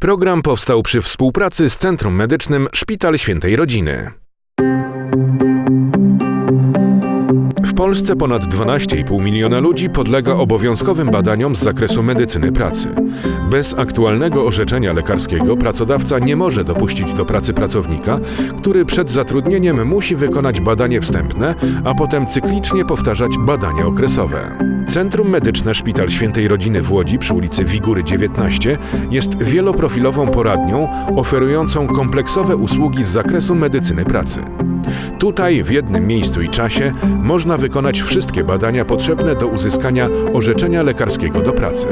Program powstał przy współpracy z Centrum Medycznym Szpital Świętej Rodziny. W Polsce ponad 12,5 miliona ludzi podlega obowiązkowym badaniom z zakresu medycyny pracy. Bez aktualnego orzeczenia lekarskiego pracodawca nie może dopuścić do pracy pracownika, który przed zatrudnieniem musi wykonać badanie wstępne, a potem cyklicznie powtarzać badania okresowe. Centrum Medyczne Szpital Świętej Rodziny w Łodzi przy ulicy Wigury 19 jest wieloprofilową poradnią oferującą kompleksowe usługi z zakresu medycyny pracy. Tutaj, w jednym miejscu i czasie, można wykonać wszystkie badania potrzebne do uzyskania orzeczenia lekarskiego do pracy.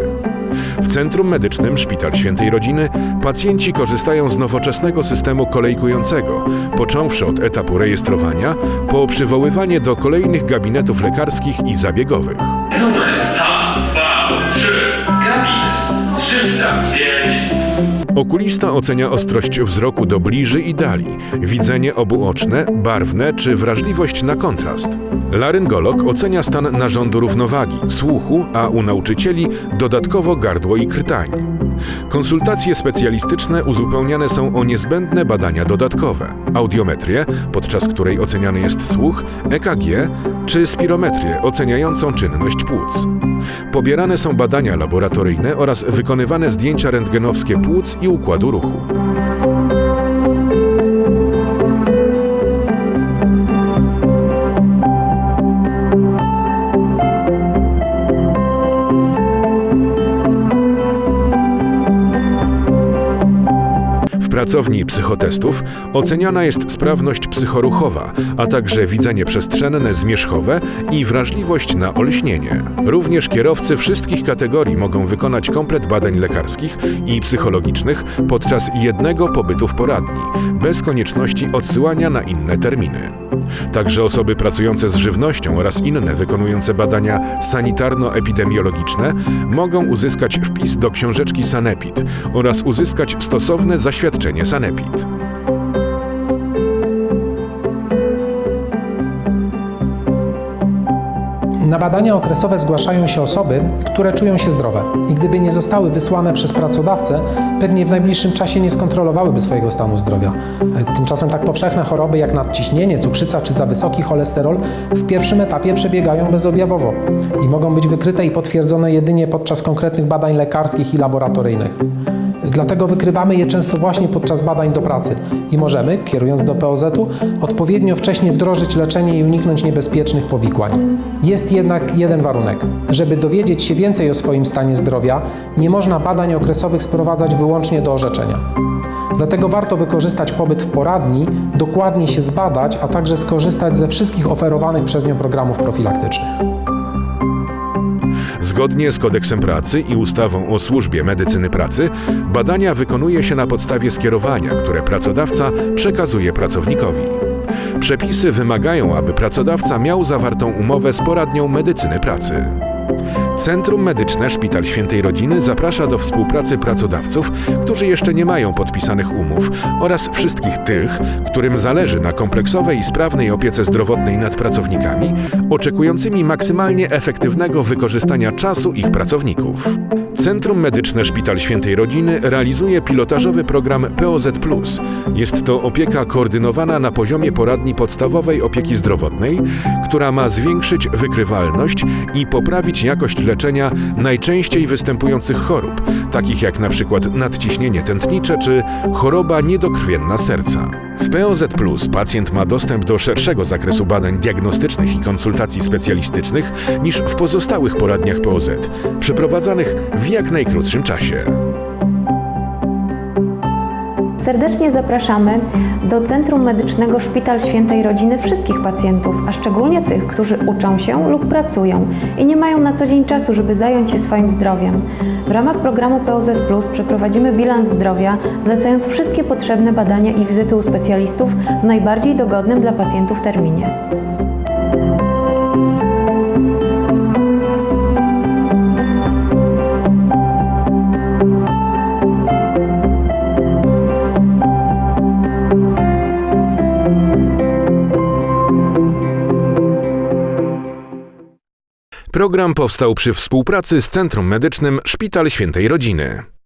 W Centrum Medycznym Szpital Świętej Rodziny pacjenci korzystają z nowoczesnego systemu kolejkującego, począwszy od etapu rejestrowania, po przywoływanie do kolejnych gabinetów lekarskich i zabiegowych. Numer Okulista ocenia ostrość wzroku do bliży i dali, widzenie obuoczne, barwne czy wrażliwość na kontrast. Laryngolog ocenia stan narządu równowagi, słuchu, a u nauczycieli dodatkowo gardło i krtani. Konsultacje specjalistyczne uzupełniane są o niezbędne badania dodatkowe: audiometrię, podczas której oceniany jest słuch, EKG czy spirometrię oceniającą czynność płuc. Pobierane są badania laboratoryjne oraz wykonywane zdjęcia rentgenowskie płuc i układu ruchu. Pracowni psychotestów oceniana jest sprawność psychoruchowa, a także widzenie przestrzenne zmierzchowe i wrażliwość na olśnienie. Również kierowcy wszystkich kategorii mogą wykonać komplet badań lekarskich i psychologicznych podczas jednego pobytu w poradni, bez konieczności odsyłania na inne terminy. Także osoby pracujące z żywnością oraz inne wykonujące badania sanitarno-epidemiologiczne mogą uzyskać wpis do książeczki Sanepid oraz uzyskać stosowne zaświadczenie Sanepid. Na badania okresowe zgłaszają się osoby, które czują się zdrowe i gdyby nie zostały wysłane przez pracodawcę, pewnie w najbliższym czasie nie skontrolowałyby swojego stanu zdrowia. E, Tymczasem tak powszechne choroby jak nadciśnienie, cukrzyca czy za wysoki cholesterol w pierwszym etapie przebiegają bezobjawowo i mogą być wykryte i potwierdzone jedynie podczas konkretnych badań lekarskich i laboratoryjnych. Dlatego wykrywamy je często właśnie podczas badań do pracy i możemy, kierując do POZ-u, odpowiednio wcześnie wdrożyć leczenie i uniknąć niebezpiecznych powikłań. Jest jednak jeden warunek. Żeby dowiedzieć się więcej o swoim stanie zdrowia, nie można badań okresowych sprowadzać wyłącznie do orzeczenia. Dlatego warto wykorzystać pobyt w poradni, dokładnie się zbadać, a także skorzystać ze wszystkich oferowanych przez nią programów profilaktycznych. Zgodnie z kodeksem pracy i ustawą o służbie medycyny pracy, badania wykonuje się na podstawie skierowania, które pracodawca przekazuje pracownikowi. Przepisy wymagają, aby pracodawca miał zawartą umowę z poradnią medycyny pracy. Centrum Medyczne Szpital Świętej Rodziny zaprasza do współpracy pracodawców, którzy jeszcze nie mają podpisanych umów oraz wszystkich tych, którym zależy na kompleksowej i sprawnej opiece zdrowotnej nad pracownikami, oczekującymi maksymalnie efektywnego wykorzystania czasu ich pracowników. Centrum Medyczne Szpital Świętej Rodziny realizuje pilotażowy program POZ. Jest to opieka koordynowana na poziomie poradni podstawowej opieki zdrowotnej, która ma zwiększyć wykrywalność i poprawić jakość leczenia najczęściej występujących chorób, takich jak na przykład nadciśnienie tętnicze czy choroba niedokrwienna serca. W POZ pacjent ma dostęp do szerszego zakresu badań diagnostycznych i konsultacji specjalistycznych niż w pozostałych poradniach POZ, przeprowadzanych w jak najkrótszym czasie. Serdecznie zapraszamy do Centrum Medycznego Szpital Świętej Rodziny wszystkich pacjentów, a szczególnie tych, którzy uczą się lub pracują i nie mają na co dzień czasu, żeby zająć się swoim zdrowiem. W ramach programu POZ Plus przeprowadzimy bilans zdrowia, zlecając wszystkie potrzebne badania i wizyty u specjalistów w najbardziej dogodnym dla pacjentów terminie. Program powstał przy współpracy z Centrum Medycznym Szpital Świętej Rodziny.